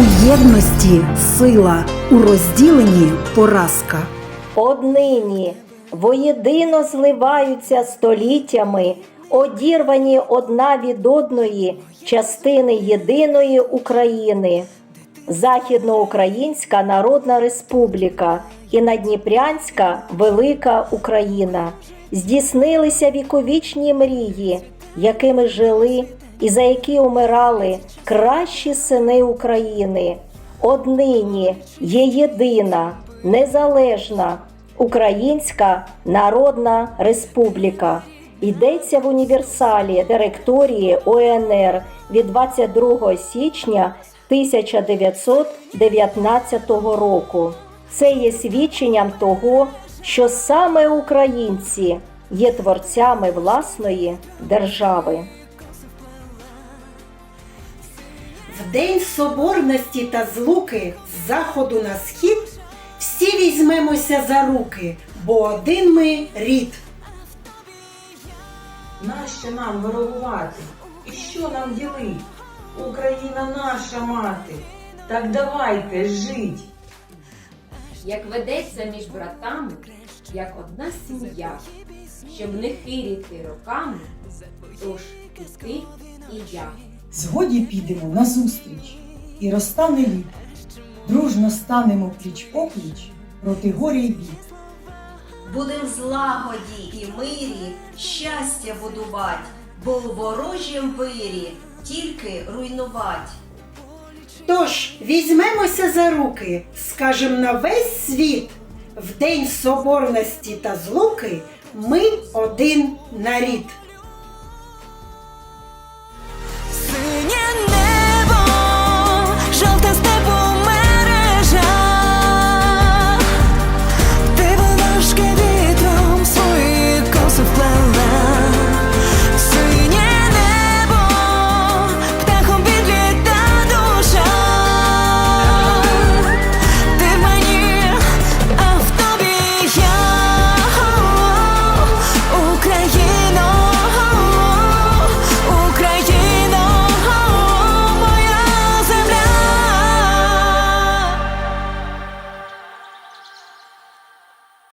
В єдності сила, у розділенні поразка. Однині воєдино зливаються століттями, одірвані одна від одної частини єдиної України. Західноукраїнська Народна Республіка і Надніпрянська Велика Україна здійснилися віковічні мрії, якими жили і за які умирали кращі сини України. Однині є єдина, незалежна Українська Народна Республіка. Йдеться в універсалі директорії ОНР від 22 січня 1919 року. Це є свідченням того, що саме українці є творцями власної держави. День соборності та злуки з заходу на схід всі візьмемося за руки, бо один ми рід. Нащо нам ворогувати? І що нам ділить? Україна наша мати. Так давайте жить. як ведеться між братами, як одна сім'я, щоб не хиріти роками, тож і ти, і я. Згоді підемо назустріч і розтане лід. Дружно станемо пліч опліч проти горя й бід. Будем в злагоді і мирі щастя будувати, бо у ворожім вирі тільки руйнувати. Тож візьмемося за руки, скажем на весь світ, в день соборності та злуки ми один нарід.